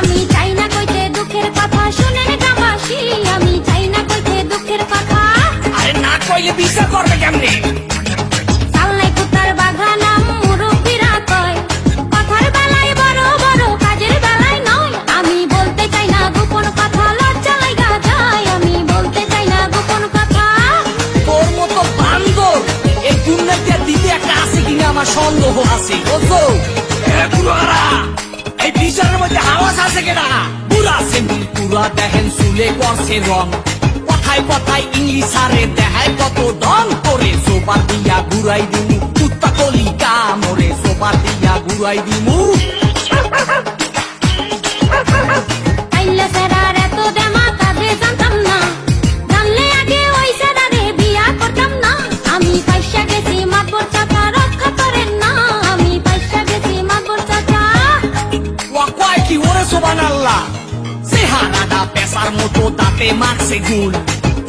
আমি চাই না কইতে দুঃখের কথা শুনেন গ্রামবাসী আমি চাই না কইতে দুঃখের কথা। আরে না কইলে বিচার করবে কেমনে? চাল্লাই কুতার বাগানাম মুরব্বীরা কয় কথার বেলায় বড় বড় কাজের বেলায় নয়। আমি বলতে চাই না গোপন কথা লজ্জা লাগা যায়। আমি বলতে চাই না গোপন কথা। তোর মতো বান্দর এই দুর্নীতি দিতে একটা আছে কিনা আমার সন্দেহ আছে। বুঝছ মধ্যে আওয়াজ আছে কেনা পুরা সেমিল পুরা দেখেন চুলে করছে রং। কথায় কথায় ইংলিশ আরে দেখায় কত দম করে। সোপার দিয়া ঘুরাই দিমু, কুত্তা কলি কামরে সোপার দিয়া ঘুরাই দিমু। ওরে চেহারাটা পেশার মতো দাঁতে মারছে গুল।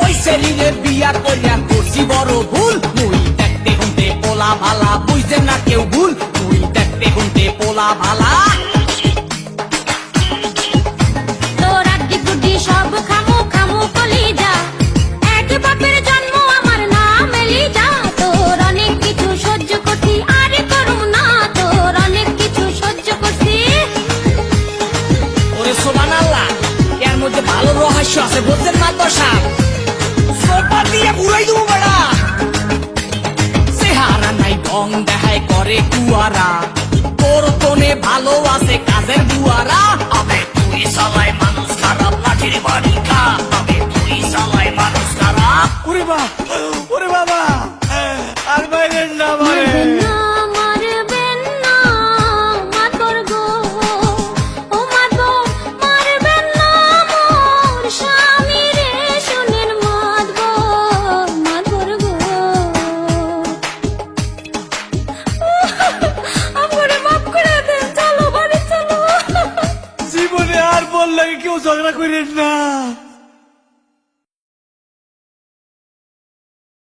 ওই শরীরে বিয়া করিয়া করছি বড় ভুল। মুই দেখতে হুনতে পোলা ভালা বুঝতে না কেউ ভুল। মুই দেখতে হুনতে পোলা ভালা পাঁচশো আছে বুঝছেন না তো সাপ সোপা দিয়ে ঘুরাই দেবো বেড়া। চেহারা নাই গং দেখায় করে কুয়ারা। তোর কোনে ভালো আছে কাজের দুয়ারা? আবে তুই সালাই মানুষ, খারাপ লাঠির বাড়ি খা আবে তুই সালাই মানুষ, খারাপ। ওরে বা ওরে বাবা। আর বাইরের না করেন না।